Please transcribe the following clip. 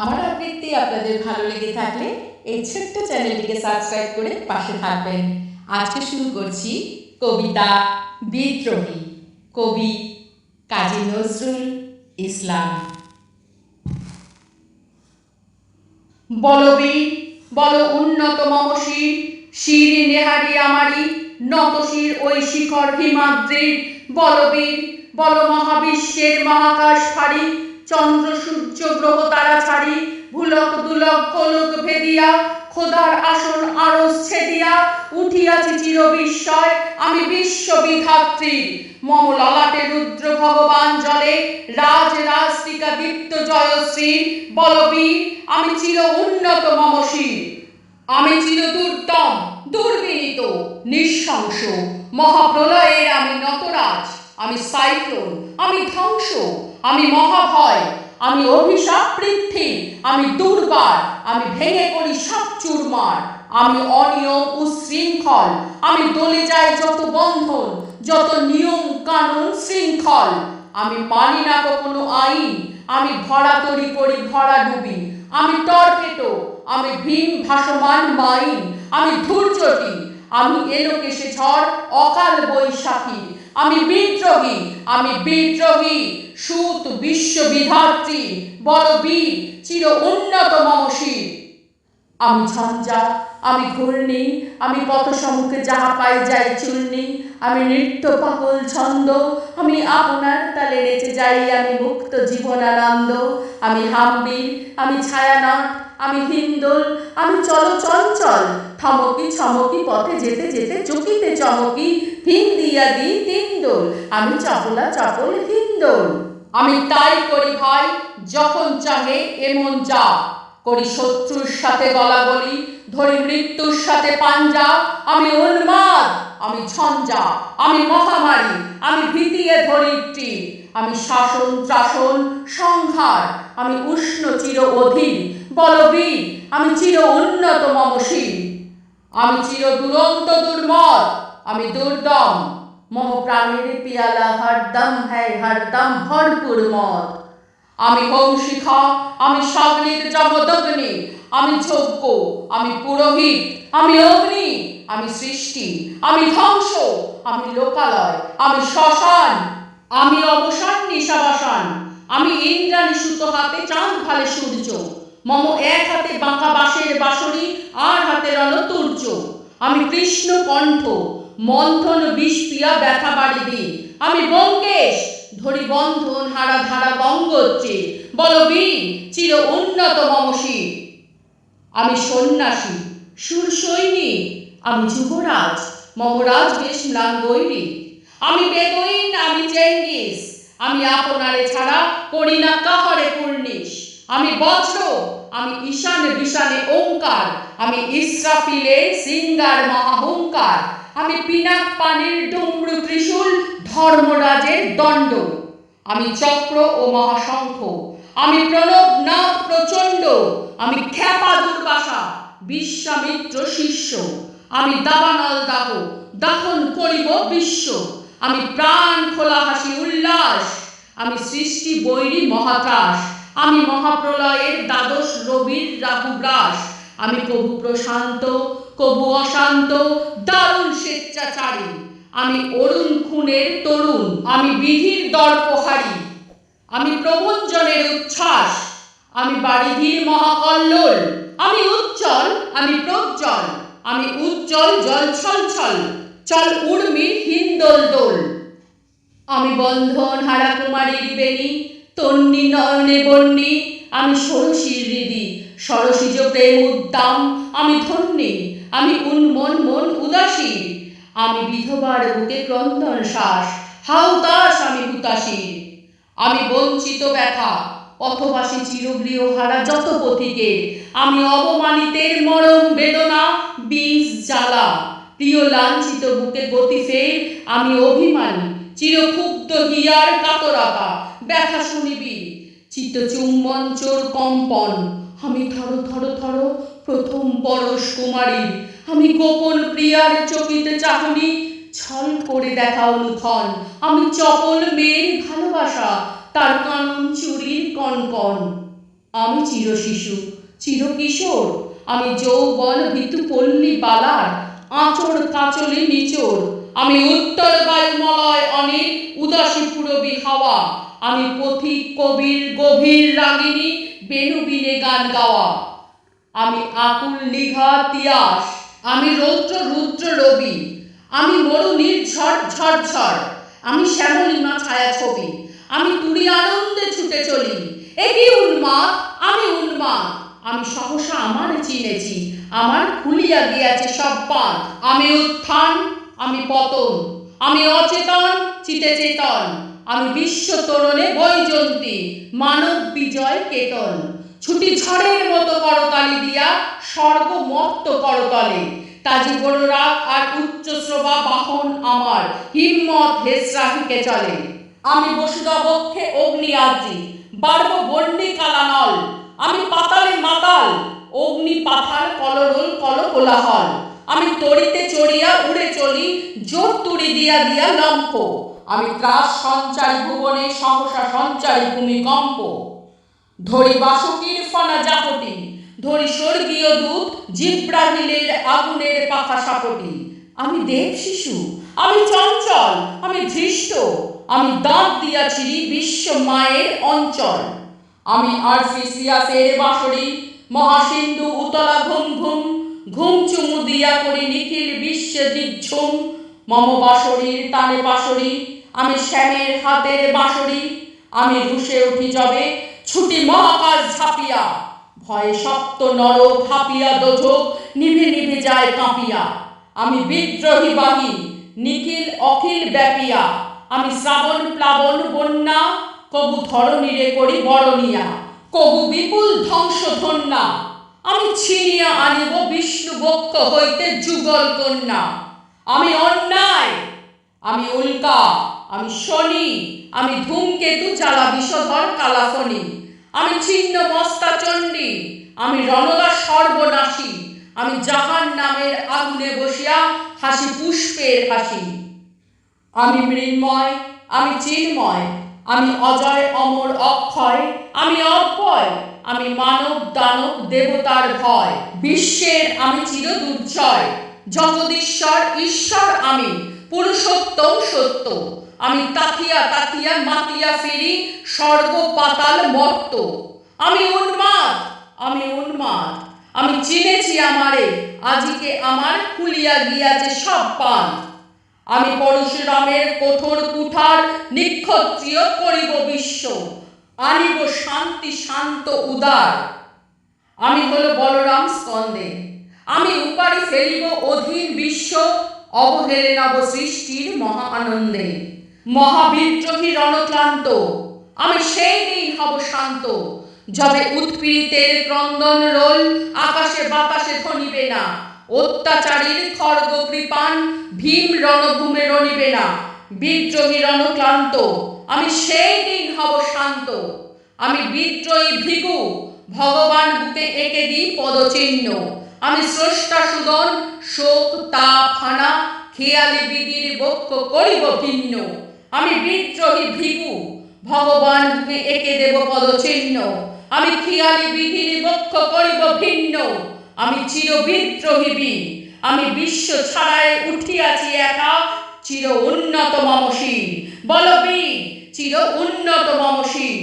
আমার আবৃত্তি আপনাদের ভালো লেগে থাকলে এই ছোট্ট চ্যানেলটিকে সাবস্ক্রাইব করে পাশে থাকবেন। আজকে শুরু করছি কবিতা বিদ্রোহী, কবি কাজী নজরুল ইসলাম। বলবীর, বল উন্নত মমশির, শির নেহারি আমারি, নতশির ওই শিখর হিমাদ্রির। বলবীর, বল মহাবিশ্বের মহাকাশ ফাড়ি, চন্দ্র সূর্য গ্রহ তারা ভুলক দুলক কলক ভেদিয়া, খোদার আসন আরস ছেদিয়া, উঠিয়াছি চির বিস্ময় আমি বিশ্ব বিধাত্রী মম রুদ্র ভগবান জলে, রাজ দীপ্ত জয়শ্রী আমি চির উন্নত মমশীর আমি চির দুর্দম, দুর্বিনীত, নিঃশংস, মহাপ্রলয়ের আমি নতরাজ, আমি সাইক্লোন, আমি ধ্বংস, আমি মহাভয়। আমি অভিশাপ পৃথ্বী আমি দুর্বার, আমি ভেঙে পড়ি সব চুরমার। আমি অনিয়ম উশৃঙ্খল আমি দলে যাই যত বন্ধন, যত নিয়ম কানুন শৃঙ্খল। আমি মানি না কখনো আইন, আমি ভরা তরি করি ভরা ডুবি। আমি টর্পেটো আমি ভীম ভাসমান মাইন। আমি ধূর্যটি আমি এলোকেশে ঝড় অকাল বৈশাখী। আমি বিদ্রোহী আমি বিদ্রোহী। সুত বিশ্ববিধাত্রী বড় বীর চির উন্নত মমশীর আমি ঝঞ্ঝা, আমি ঘূর্ণি, আমি পথ সম্মুখে যাহা পাই যাই চূর্ণি, আমি নৃত্য পাগল ছন্দ, আমি আপনার তালে নেচে যাই আমি মুক্ত জীবনানন্দ, আমি হাম্বির, আমি ছায়ানট, আমি হিন্দোল, আমি চল চঞ্চল, থমকি ছমকি পথে যেতে যেতে চকিতে চমকি হিন দিয়া দি তিন্দোল আমি চপলা চপল হিন্দোল। আমি তাই করি ভাই, যখন চাহে এমন যা। করি শত্রুর সাথে গলা বলি, ধরি মৃত্যুর সাথে পাঞ্জা, আমি উন্মাদ, আমি ঝঞ্ঝা আমি মহামারী, আমি ভীতিয়ে ধরিত্রী আমি শাসন ত্রাসন সংহার, আমি উষ্ণ চির অধীর বলবীর, আমি চির উন্নত মমশীল, আমি চির দুরন্ত দুর্মদ, আমি দুর্দম, মম প্রাণের পিয়ালা, হরদম, হ্যায় হরদম, ভরপুর মদ। আমি কৌশিখা, আমি সাগরিত জমদগ্নি, আমি যজ্ঞ, আমি পুরোহিত, আমি অগ্নি, আমি সৃষ্টি, আমি ধ্বংস, আমি লোকালয়, আমি শ্মশান, আমি অবসান নিশাবাসান, আমি ইন্দ্রাণী সুতো হাতে চাঁদ ভালে সূর্য, মম এক হাতে বাঁকা বাঁশের বাঁশরি আর হাতে রণতুর্য আমি কৃষ্ণ কণ্ঠ মন্থন বিষ পিয়া ব্যথা বাড়ি দিই আমি বঙ্কেশ ধরি বন্ধন হারা ধারা গঙ্গোত্রী বলবীর, চির উন্নত মমশীর আমি সন্ন্যাসী, সুর সৈনিক। আমি যুবরাজ, মমরাজ বেশ ম্লাঙ্গৈরী আমি বেদইন, আমি চেঙ্গিস আমি আপনারে ছাড়া করি না কাহারে পূর্ণিশ আমি বজ্র, আমি ঈশানে বিশানে ওঙ্কার। আমি ইসরাফিলে সিঙ্গার মহাহংকার আমি পিনাক পানির ডুমরু ত্রিশূল ধর্মরাজের দণ্ড। আমি চক্র ও মহাশঙ্খ আমি প্রণব নাথ প্রচণ্ড। আমি খ্যাপা দুর্বাসা, বিশ্বামিত্র শিষ্য। আমি দাবানল দাহ দাহন করিব বিশ্ব। আমি প্রাণ খোলা হাসি উল্লাস। আমি সৃষ্টি বৈরী মহাত্রাস। আমি মহাপ্রলয়ের দ্বাদশ রবির রাহুগ্রাস। আমি কবু প্রশান্ত, কবু অশান্ত, দারুণ স্বেচ্ছাচারী। আমি অরুণ খুনের তরুণ, আমি বিধির দর্পহারী, আমি প্রবঞ্চনের উচ্ছ্বাস, আমি বাড়িধীর মহাকল্লোল, আমি উজ্জ্বল, আমি প্রজ্জ্বল, আমি উজ্জ্বল জল ছল ছল, চল উর্মির হিন্দোল দোল। আমি বন্ধন হারা কুমারীর বেণী, তন্নি নয়নে বন্যি আমি ষোড়শীর হৃদি সরসিজ প্রেম উদ্দাম, আমি ধন্যী, আমি উন্মন মন উদাসী আমি বিধবার বুকে ক্রন্দন শ্বাস। হাউতাস আমি হুতাশীর আমি বঞ্চিত ব্যথা পথবাসী চিরগৃহ হারা যত পথিকে। আমি অবমানিতের মরম বেদনা বিষ জ্বালা। প্রিয় লাঞ্ছিত বুকে গতি ফের, আমি অভিমানী, চিরক্ষুব্ধ হিয়ার কাতরতা। ব্যথা শুনিবি, চিত্ত চুম্বন চোর কম্পন। আমি থর থর থর প্রথম পরশ কুমারী আমি গোপন প্রিয়ার চকিতে চাহনি ছল করে দেখা অনুক্ষণ আমি চপল মেয়ের ভালোবাসা, তার কানন চুরির কনকন। আমি চির শিশু, চির কিশোর। আমি যৌবন ভিতু পল্লী বালার, আঁচড় কাচলে নিচোর। আমি উত্তর বায়ুমলয় অনিল উদাসী পুরবী হাওয়া। আমি পথিক, কবির, গভীর রাগিনী বেনুবিনে গান গাওয়া। আমি আকুল নিঘা তিয়াস আমি রৌদ্র, রুদ্র রবি। আমি মরুনির ঝড় ঝড় ঝড়। আমি শ্যামলিমা ছায়া ছবি। আমি তুড়ি আনন্দে ছুটে চলি। একই উন্মাদ? আমি উন্মাদ। আমি সহসা আমার চিনেছি। আমার খুলিয়া গিয়াছে সব পাত আমি উত্থান, আমি পতন। আমি অচেতন, চিতে চেতন। আমি বিশ্ব তরণে বৈজন্তী মানব বিজয় কেতন। ছুটি ঝড়ের মতো করতালি দিয়া সর্বমত্ত করতলে। তাজি বড় রাগ আর উচ্চ শ্রবা বাহন আমার, হিম্মত হেসরাহিকে চলে। আমি বসুদা বক্ষে অগ্নি আজি বাড়ব বন্ডি কালানল। আমি পাতালে মাতাল, অগ্নি পাথার কলরোল কল কোলাহল। আমি তড়িতে চড়িয়া উড়ে চলি, জোর তুড়ি দিয়া দিয়া লম্ফ আমি ত্রাস সঞ্চারী ভুবনে, সহসা সঞ্চারী ভূমিকম্প। ধরি বাসুকির ফনা জাপটি, ধরি স্বর্গীয় দূত জিব্রাহিলের আগুনের পাখা সাপটি। আমি দেব শিশু, আমি চঞ্চল, আমি ধৃষ্ট, আমি দাঁত দিয়াছিলি বিশ্ব মায়ের অঞ্চল। আমি আরফিসিয়াসের বাঁশরি মহাসিন্ধু উতলা ঘুম ঘুম ঘুম চুমু দিয়া করি নিখিল বিশ্ব দিচ্ছুম মম বাঁশরির তানে বাঁশরি আমি শ্যামের হাতের বাঁশরি আমি রুষে উঠি যবে ছুটি মহাকাশ ঝাঁপিয়া। ভয়ে সপ্ত নর ভাপিয়া দোঝক নিভে নিভে যায় কাঁপিয়া। আমি বিদ্রোহী বাহী, নিখিল অখিল ব্যাপিয়া। আমি শ্রাবণ প্লাবন বন্যা, কবু ধরণীরে করি বরণিয়া। কবু বিপুল ধ্বংস ধন্যা আমি ছিনিয়া আনিব বিষ্ণু বক্ষ হইতে যুগল কন্যা। আমি অন্যায়। আমি উল্কা। আমি শনি। আমি ধূমকেতু জ্বালা বিষধর কালাফনি আমি ছিন্ন মস্তা চণ্ডী, আমি রণদা সর্বনাশী, আমি জাহান নামের আগুনে বসিয়া হাসি পুষ্পের হাসি। আমি মৃন্ময়, আমি চিন্ময়, আমি অজয় অমর অক্ষয়, আমি অক্ষয় আমি মানব দানব দেবতার ভয়। বিশ্বের আমি চির দুর্জয় জগদীশ্বর ঈশ্বর আমি, পুরুষোত্তম সত্য। আমি তাকিয়া তাকিয়া মাতিয়া ফিরি স্বর্গ পাতাল মর্ত আমি উন্মাদ আমি উন্মাদ। আমি চিনেছি আমারে, আজিকে আমার খুলিয়া গিয়াছে সব পান আমি পরশুরামের কঠোর কুঠার নিক্ষত্রিয় করিব বিশ্ব। আনিব শান্তি শান্ত উদার। আমি হলো বলরাম স্কন্দে। আমি উপারি ফেলিব অধীন বিশ্ব অবহেলে নব সৃষ্টির মহা আনন্দে মহাবিদ্রোহী রণক্লান্ত। আমি সেই দিন হব শান্ত, যবে উৎপীড়িতের ক্রন্দন রোল আকাশে বাতাসে ধনিবে না। অত্যাচারীর খড়গ কৃপান ভীম রণভূমে রণিবে না। বিদ্রোহী রণক্লান্ত, আমি সেই দিন হব শান্ত। আমি বিদ্রোহী ভৃগু, ভগবান বুকে এঁকে দিই পদচিহ্ন। আমি স্রষ্টা সুদন, শোক, তাপ, হানা, খেয়ালি বিদির বক্ষ করিব ভিন্ন। আমি বিদ্রোহী ভিকু ভগবান রূপে একে দেব পদচিহ্ন। আমি খিয়ালি বিধি নিবক্ষ করিব ভিন্ন। আমি চির বিদ্রোহী বি আমি বিশ্ব ছাড়ায় উঠিয়াছি একা, চির উন্নত মমসী বলবি চির উন্নত মমশীর